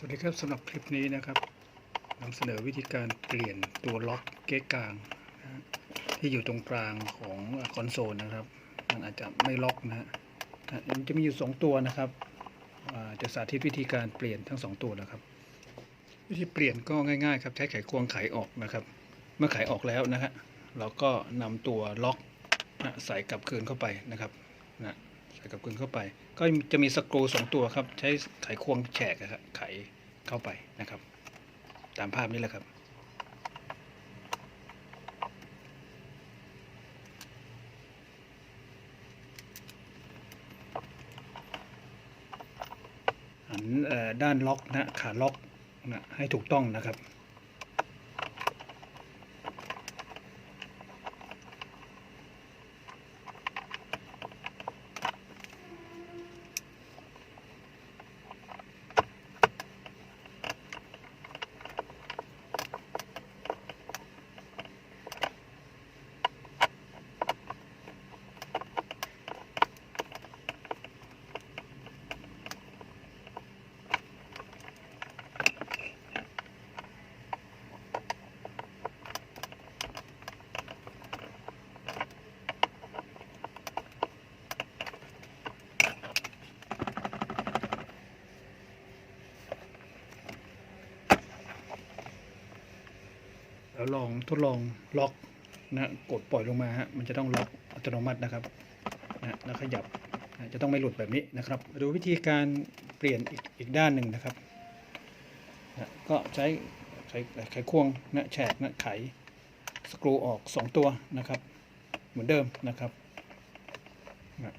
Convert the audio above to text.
สวัสดีครับสำหรับคลิปนี้นะครับนำเสนอวิธีการเปลี่ยนตัวล็อกเก๊กกลางนะที่อยู่ตรงกลางของคอนโซลนะครับ มันอาจจะไม่ล็อกนะฮะมันจะมีอยู่ 2 ตัวนะครับจะสาธิตวิธีการเปลี่ยนทั้ง 2 ตัวนะครับ วิธีเปลี่ยนก็ง่ายๆครับใช้ไขควงไขออกนะครับ เมื่อไขออกแล้วนะฮะเราก็นำตัวล็อกนะใส่กลับคืนเข้าไปนะครับนะ ใส่กับคืนเข้าไป ก็จะมีสกรูสองตัวครับ ใช้ไขควงแฉกอะครับไขเข้าไปนะครับ ตามภาพนี้แหละครับหันด้านล็อกนะขาล็อกนะให้ถูกต้องนะครับ แล้วลองทดลองล็อกนะกดปล่อยลงมาฮะมันจะต้องล็อกอัตโนมัตินะครับนะแล้วขยับนะจะต้องไม่หลุดแบบนี้นะครับดูวิธีการเปลี่ยนอีกอีกด้านหนึ่งนะครับนะก็ใช้ไขไขควงนะแฉกนะไขสกรูออก 2 ตัวนะครับ เหมือนเดิมนะครับนะ